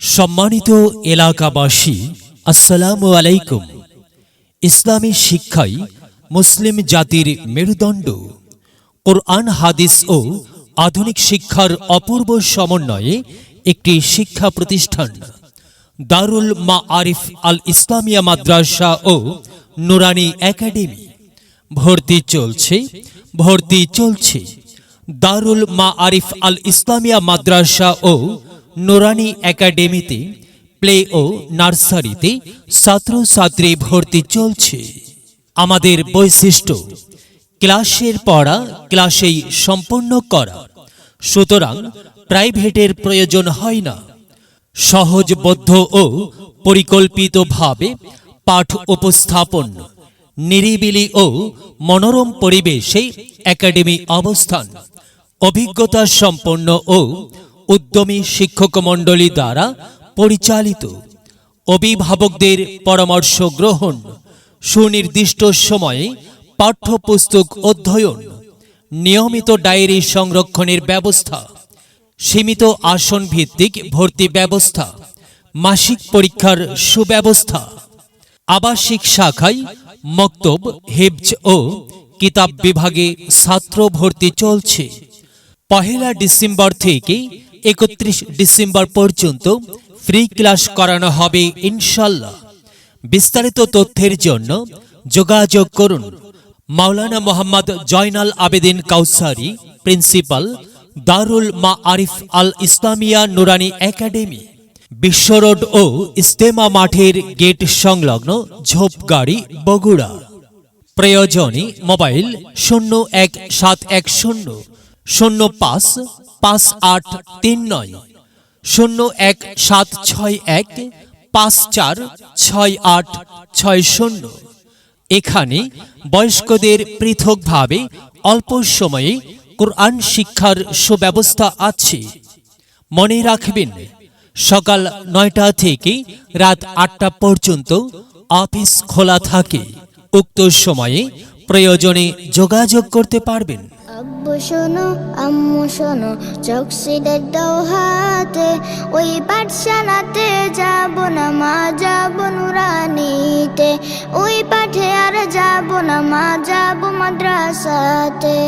সম্মানিত এলাকাবাসী, আসসালামু আলাইকুম। ইসলামী শিক্ষাই মুসলিম জাতির মেরুদণ্ড, কোরআন, হাদিস ও আধুনিক শিক্ষার অপূর্ব সমন্বয়ে একটি শিক্ষা প্রতিষ্ঠান, দারুল মা আরিফ আল ইসলামিয়া মাদ্রাসা ও নুরানি একাডেমি। ভর্তি চলছে ভর্তি চলছে। দারুল মা আরিফ আল ইসলামিয়া মাদ্রাসা ও নুরানি একাডেমিতে প্লে ও নার্সারিতে ছাত্রছাত্রী ভর্তি চলছে। আমাদের বৈশিষ্ট্য, ক্লাসের পড়া ক্লাসেই সম্পন্ন করা। সুতরাং প্রাইভেটের প্রয়োজন হয় না। সহজবদ্ধ ও পরিকল্পিতভাবে পাঠ উপস্থাপন, নিরিবিলি ও মনোরম পরিবেশে একাডেমি অবস্থান, অভিজ্ঞতা সম্পন্ন ও উদ্যমী শিক্ষক মণ্ডলী দ্বারা পরিচালিত। অভিভাবকদের পরামর্শ গ্রহণ, সুনির্দিষ্ট সময়ে পাঠ্যপুস্তক অধ্যয়ন, নিয়মিত ডায়েরি সংরক্ষণের ব্যবস্থা, সীমিত আসন ভিত্তিক ভর্তি ব্যবস্থা, মাসিক পরীক্ষার সুব্যবস্থা, আবাসিক শাখায় মক্তব হেবজ ও কিতাব বিভাগে ছাত্র ভর্তি চলছে। পহেলা ডিসেম্বর থেকে একত্রিশ ডিসেম্বর পর্যন্ত ফ্রি ক্লাস করানো হবে ইনশাল্লাহ বিস্তারিত তথ্যের জন্য যোগাযোগ করুন। মাওলানা মোহাম্মদ জয়নাল আবেদিন কাউসারি, প্রিন্সিপাল দারুল মা আরিফ আল ইসলামিয়া নুরানি একাডেমি, বিশ্ব রোড ও ইস্তেমা মাঠের গেট সংলগ্ন ঝোপগাড়ি বগুড়া। প্রয়োজনে মোবাইল শূন্য এক সাত এক শূন্য শূন্য পাঁচ পাঁচ আট তিন নয়। শূন্য এক সাত ছয় এক, পাঁচ চার ছয় আট ছয় শূন্য। এখানে বয়স্কদের পৃথকভাবে অল্প সময়ে কোরআন শিক্ষার সুব্যবস্থা আছে। মনে রাখবেন, সকাল নয়টা থেকে রাত আটটা পর্যন্ত অফিস খোলা থাকে। উক্ত সময়ে প্রয়োজনে যোগাযোগ করতে পারবেন। আব্বু শোনো, আম্মু শোনো চকসিদের দোহাতে ওই পাঠশালাতে যাব না মা, যাব নুরানিতে, ওই পাঠে আর যাব না মা, যাব মাদ্রাসাতে।